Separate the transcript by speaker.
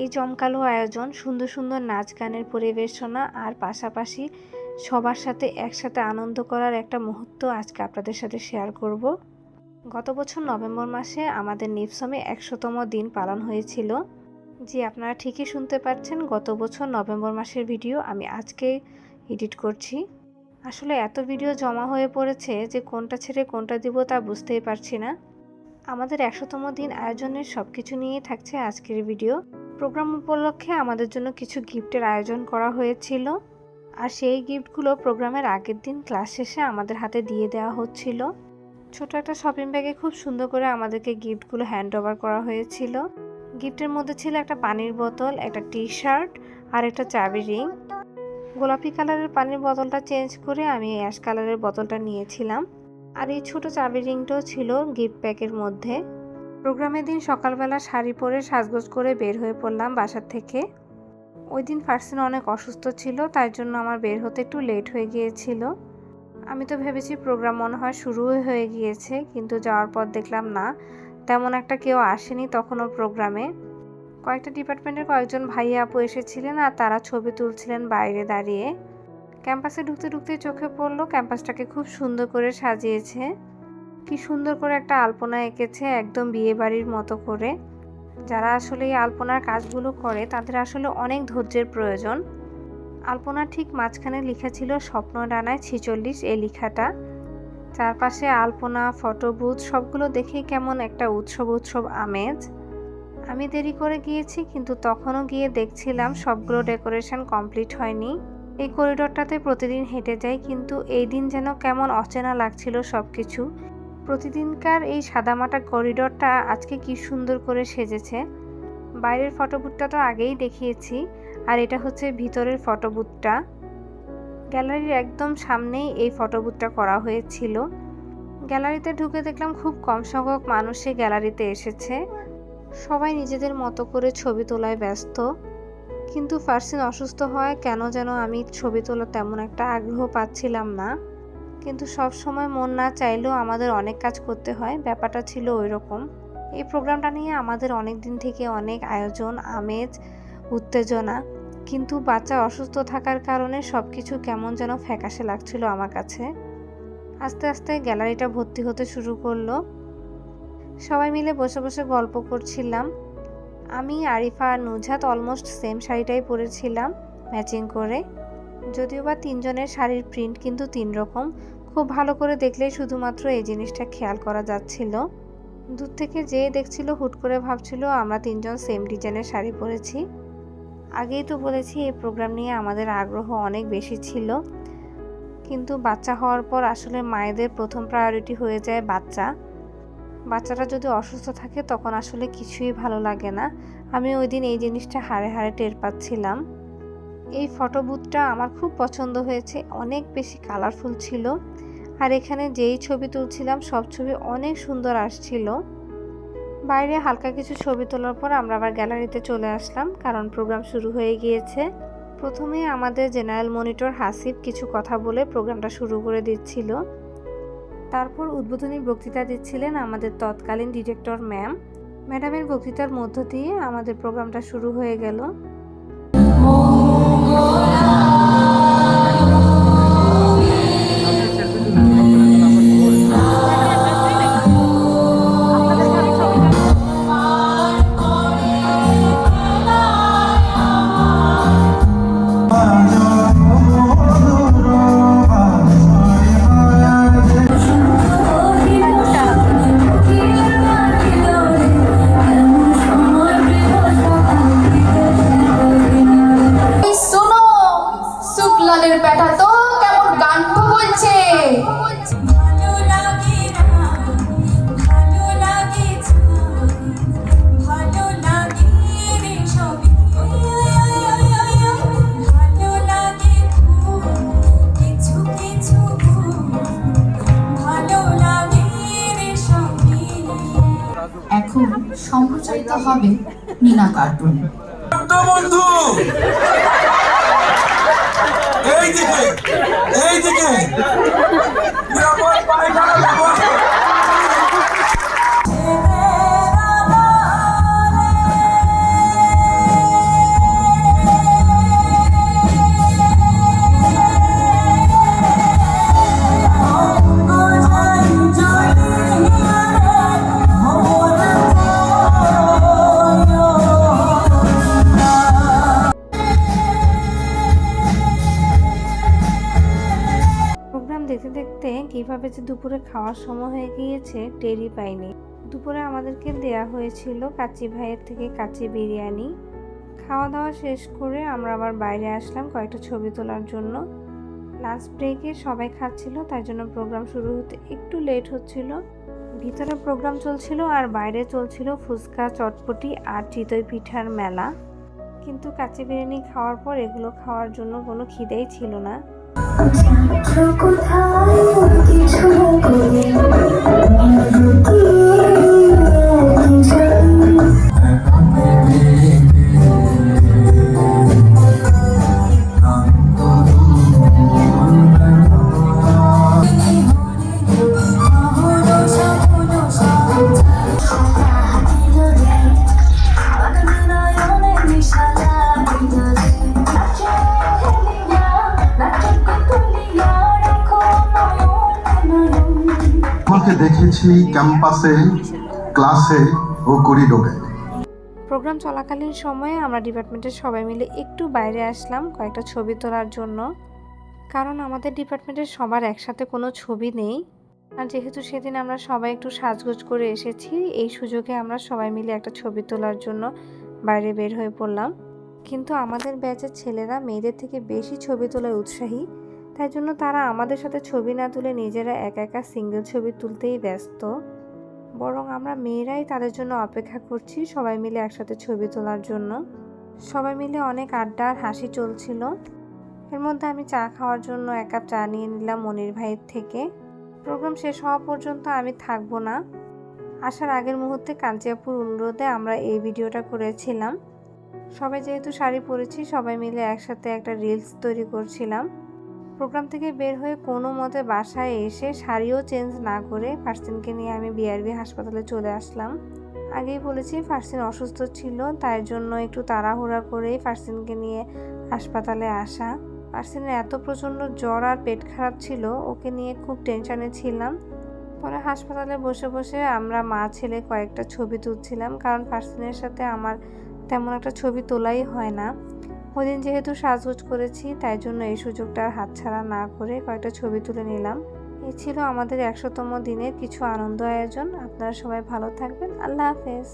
Speaker 1: এই জমকালো আয়োজন সুন্দর সুন্দর নাচ গানের পরিবেশনা আর পাশাপাশি সবার সাথে একসাথে আনন্দ করার একটা মুহূর্ত আজকে আপনাদের সাথে শেয়ার করব। গত বছর নভেম্বর মাসে আমাদের নিপসমে একশোতম দিন পালন হয়েছিল। জি, আপনারা ঠিকই শুনতে পাচ্ছেন, গত বছর নভেম্বর মাসের ভিডিও আমি আজকে এডিট করছি। আসলে এত ভিডিও জমা হয়ে পড়েছে যে কোনটা ছেড়ে কোনটা দিব তা বুঝতেই পারছি না। আমাদের একশোতম দিন আয়োজনের সব কিছু নিয়েই থাকছে আজকের ভিডিও। প্রোগ্রাম উপলক্ষে আমাদের জন্য কিছু গিফটের আয়োজন করা হয়েছিল। আর সেই গিফটগুলো প্রোগ্রামের আগের দিন ক্লাস শেষে আমাদের হাতে দিয়ে দেওয়া হচ্ছিল। ছোট একটা শপিং ব্যাগে খুব সুন্দর করে আমাদেরকে গিফটগুলো হ্যান্ড ওভার করা হয়েছিল। গিফটের মধ্যে ছিল একটা পানির বোতল, একটা টি শার্ট আর একটা চাবি রিং। গোলাপি কালারের পানির বোতলটা চেঞ্জ করে আমি অ্যাশ কালারের বোতলটা নিয়েছিলাম। আর এই ছোট চাবি রিংটাও ছিল গিফট প্যাকের মধ্যে। প্রোগ্রামের দিন সকালবেলা শাড়ি পরে সাজগোজ করে বের হয়ে পড়লাম বাসার থেকে। ওই দিন ফার্সিন অনেক অসুস্থ ছিল, তাই জন্য আমার বের হতে একটু লেট হয়ে গিয়েছিল। আমি তো ভেবেছি প্রোগ্রাম মনে হয় শুরু হয়ে গিয়েছে, কিন্তু যাওয়ার পর দেখলাম না। তেমন একটা কেউ আসেনি তখনও প্রোগ্রামে। কয়েকটা ডিপার্টমেন্টের কয়েকজন ভাইয়া আপু এসেছিলেন আর তারা ছবি তুলছিলেন বাইরে দাঁড়িয়ে। ক্যাম্পাসে ঢুকতে ঢুকতে চোখে পড়ল, ক্যাম্পাসটাকে খুব সুন্দর করে সাজিয়েছে। কি সুন্দর করে একটা আলপনা এঁকেছে একদম বিয়ে বাড়ির মতো করে। যারা আসলে এই আলপনার কাজগুলো করে, তাদের আসলে অনেক ধৈর্যের প্রয়োজন। আলপনা ঠিক মাঝখানে লেখা ছিল স্বপ্ন ডানায় ছিচল্লিশ এই লেখাটা। চারপাশে আলপনা ফটো বুথ সবগুলো দেখেই কেমন একটা উৎসব উৎসব আমেজ। আমি দেরি করে গিয়েছি, কিন্তু তখনও গিয়ে দেখছিলাম সবগুলো ডেকোরেশন কমপ্লিট হয়নি। এই করিডোরটাতে প্রতিদিন হেঁটে যাই, কিন্তু এই দিন যেন কেমন অচেনা লাগছিল সব কিছু প্রতিদিনকার এই সাদামাটা করিডোরটা আজকে কি সুন্দর করে সেজেছে। বাইরের ফটোবুথটা তো আগেই দেখিয়েছি, আর এটা হচ্ছে ভিতরের ফটোবুথটা গ্যালারির একদম সামনেই এই ফটোবুথটা করা হয়েছিল। গ্যালারিতে ঢুকে দেখলাম খুব কম সংখ্যক মানুষই গ্যালারিতে এসেছে। সবাই নিজেদের মতো করে ছবি তোলায় ব্যস্ত। কিন্তু ফার্সিন অসুস্থ হয় কেন যেন আমি ছবি তোলা তেমন একটা আগ্রহ পাচ্ছিলাম না। কিন্তু সব সময় মন না চাইলেও আমাদের অনেক কাজ করতে হয়। ব্যাপারটা ছিল ওই রকম এই প্রোগ্রামটা নিয়ে আমাদের অনেক দিন থেকে অনেক আয়োজন, আমেজ, উত্তেজনা। কিন্তু বাচ্চা অসুস্থ থাকার কারণে সব কিছু কেমন যেন ফ্যাকাশে লাগছিল আমার কাছে। আস্তে আস্তে গ্যালারিটা ভর্তি হতে শুরু করল। সবাই মিলে বসে বসে গল্প করছিলাম। আমি, আরিফা আর নুজাত অলমোস্ট সেম শাড়িটাই পরেছিলাম ম্যাচিং করে। যদিও বা তিনজনের শাড়ির প্রিন্ট কিন্তু তিন রকম খুব ভালো করে দেখলেই শুধুমাত্র এই জিনিসটা খেয়াল করা যাচ্ছিল। দূর থেকে যে দেখছিল, হুট করে ভাবছিল, আমরা তিনজন সেম ডিজাইনের শাড়ি পরেছি। আগেই তো বলেছি, এই প্রোগ্রাম নিয়ে আমাদের আগ্রহ অনেক বেশি ছিল। কিন্তু বাচ্চা হওয়ার পর আসলে মায়েদের প্রথম প্রায়োরিটি হয়ে যায় বাচ্চা। বাচ্চাটা যদি অসুস্থ থাকে, তখন আসলে কিছুই ভালো লাগে না। আমি ওই দিন এই জিনিসটা হাড়ে হাড়ে টের পাচ্ছিলাম। এই ফটো বুথটা আমার খুব পছন্দ হয়েছে। অনেক বেশি কালারফুল ছিল। আর এখানে যেই ছবি তুলছিলাম, সব ছবি অনেক সুন্দর আসছিল। বাইরে হালকা কিছু ছবি তোলার পর আমরা আবার গ্যালারিতে চলে আসলাম, কারণ প্রোগ্রাম শুরু হয়ে গিয়েছে। প্রথমে আমাদের জেনারেল মনিটর হাসিব কিছু কথা বলে প্রোগ্রামটা শুরু করে দিচ্ছিল। তারপর উদ্বোধনী বক্তৃতা দিচ্ছিলেন আমাদের তৎকালীন ডিরেক্টর ম্যাম ম্যাডামের বক্তৃতার মধ্য দিয়ে আমাদের প্রোগ্রামটা শুরু হয়ে গেল।
Speaker 2: এই হবে মিনা কার্টুন।
Speaker 3: বন্ধু! এই দিকে এই দিকে।
Speaker 1: এইভাবে যে দুপুরে খাওয়ার সময় হয়ে গিয়েছে টেরি পাইনি। দুপুরে আমাদেরকে দেয়া হয়েছিল কাচি ভাইয়ের থেকে কাচি বিরিয়ানি। খাওয়া দাওয়া শেষ করে আমরা আবার বাইরে আসলাম কয়েকটা ছবি তোলার জন্য। লাঞ্চ ব্রেকে সবাই খাচ্ছিল তাই জন্য প্রোগ্রাম শুরু হতে একটু লেট হচ্ছিল। ভিতরে প্রোগ্রাম চলছিল আর বাইরে চলছিল ফুচকা, চটপটি আর চিতই পিঠার মেলা। কিন্তু কাচি বিরিয়ানি খাওয়ার পর এগুলো খাওয়ার জন্য কোনো খিদেই ছিল না।
Speaker 2: তোমাকে দেখেছি ক্যাম্পাসে, ক্লাসে ও করিডোরে।
Speaker 1: প্রোগ্রাম চলাকালীন সময়ে আমরা ডিপার্টমেন্টের সবাই মিলে একটু বাইরে আসলাম কয়েকটা ছবি তোলার জন্য। কারণ আমাদের ডিপার্টমেন্টের সবার একসাথে কোনো ছবি নেই। আর যেহেতু সেদিন আমরা সবাই একটু সাজগোজ করে এসেছি, এই সুযোগে আমরা সবাই মিলে একটা ছবি তোলার জন্য বাইরে বের হয়ে পড়লাম। কিন্তু আমাদের ব্যাচের ছেলেরা মেয়েদের থেকে বেশি ছবি তোলায় উৎসাহী। তাই জন্য তারা আমাদের সাথে ছবি না তুলে নিজেরা একা একা সিঙ্গেল ছবি তুলতেই ব্যস্ত। বরং আমরা মেয়েরাই তাদের জন্য অপেক্ষা করছি সবাই মিলে একসাথে ছবি তোলার জন্য। সবাই মিলে অনেক আড্ডা আর হাসি চলছিল। এর মধ্যে আমি চা খাওয়ার জন্য এক কাপ চা নিয়ে নিলাম মনির ভাইয়ের থেকে। প্রোগ্রাম শেষ হওয়া পর্যন্ত আমি থাকব না। আসার আগের মুহূর্তে কাঞ্চিয়াপুর অনুরোধে আমরা এই ভিডিওটা করেছিলাম। সবাই যেহেতু শাড়ি পরেছি, সবাই মিলে একসাথে একটা রিলস তৈরি করছিলাম। প্রোগ্রাম থেকে বের হয়ে কোনো মতে বাসায় এসে শাড়িও চেঞ্জ না করে ফার্সিনকে নিয়ে আমি বিআরবি হাসপাতালে চলে আসলাম। আগেই বলেছি ফার্সিন অসুস্থ ছিল, তাই জন্য একটু তাড়াহুড়া করেই ফার্সিনকে নিয়ে হাসপাতালে আসা। ফার্সিনের এত প্রচণ্ড জ্বর আর পেট খারাপ ছিল, ওকে নিয়ে খুব টেনশনে ছিলাম। পরে হাসপাতালে বসে বসে আমরা মা ছেলে কয়েকটা ছবি তুলছিলাম, কারণ ফার্সিনের সাথে আমার তেমন একটা ছবি তোলাই হয় না। ওই দিন যেহেতু সাজগোজ করেছি, তাই জন্য এই সুযোগটা আর হাতছাড়া না করে কয়েকটা ছবি তুলে নিলাম। এ ছিল আমাদের একশোতম দিনের কিছু আনন্দ আয়োজন। আপনারা সবাই ভালো থাকবেন। আল্লাহ হাফেজ।